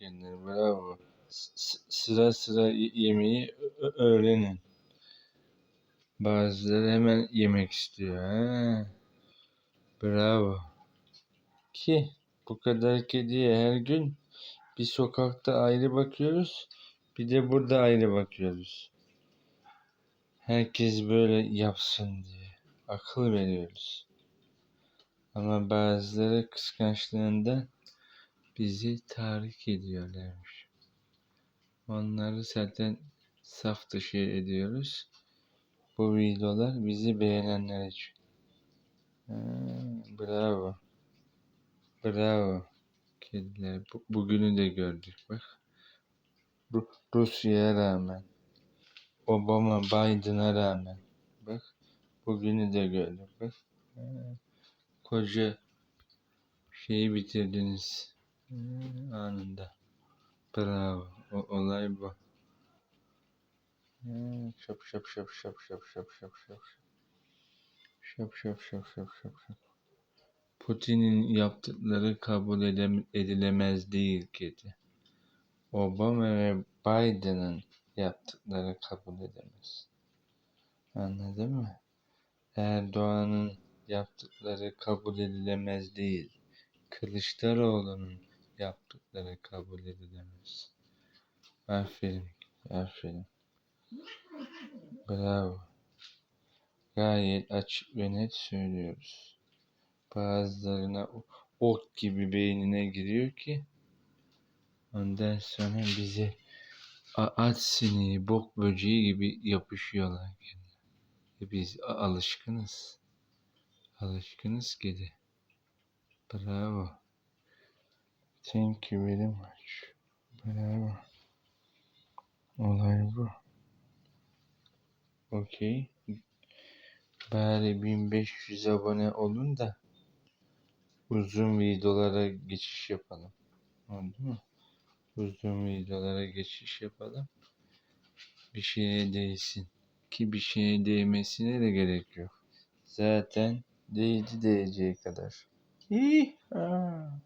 kendileri. Bravo. Sıra sıra yemeği öğrenin. Bazıları hemen yemek istiyor. Ha. Bravo. Ki bu kadar kediye her gün bir sokakta ayrı bakıyoruz. Bir de burada ayrı bakıyoruz. Herkes böyle yapsın diye akıl veriyoruz. Ama bazıları kıskançlığından bizi tahrik ediyorlarmış. Onları zaten saf dışı ediyoruz. Bu videolar bizi beğenenler için. Ha, bravo. Bravo. Kediler. Bu- bugünü de gördük bak. Ru- Rusya'ya rağmen. Obama Biden'a rağmen. Bak. Bugünü de gördük bak. Ha, koca şeyi bitirdiniz. Ha, anında. Bravo. O, olay bu. Ha, Şap şap şap şap şap şap şap şap. Şap şap şap şap şap şap. Putin'in yaptıkları kabul edilemez değil kedi. Obama ve Biden'ın yaptıkları kabul edemez. Anladın mı? Erdoğan'ın yaptıkları kabul edilemez değil. Kılıçdaroğlu'nun yaptıkları kabul edilemez. Aferin, aferin. Bravo. Gayet açık ve net söylüyoruz. Bazılarına ok gibi beynine giriyor ki ondan sonra bize at sineği, bok böceği gibi yapışıyorlar. E biz alışkınız. Alışkınız kedi. Bravo. Thank you very much. Bravo. Olay bu. Okey. Bari 1500 abone olun da uzun videolara geçiş yapalım. Oldu mu? Uzun videolara geçiş yapalım. Bir şeye değsin. Ki bir şeye değmesine de gerek yok. Zaten değdi değeceği kadar. İyi. Ha.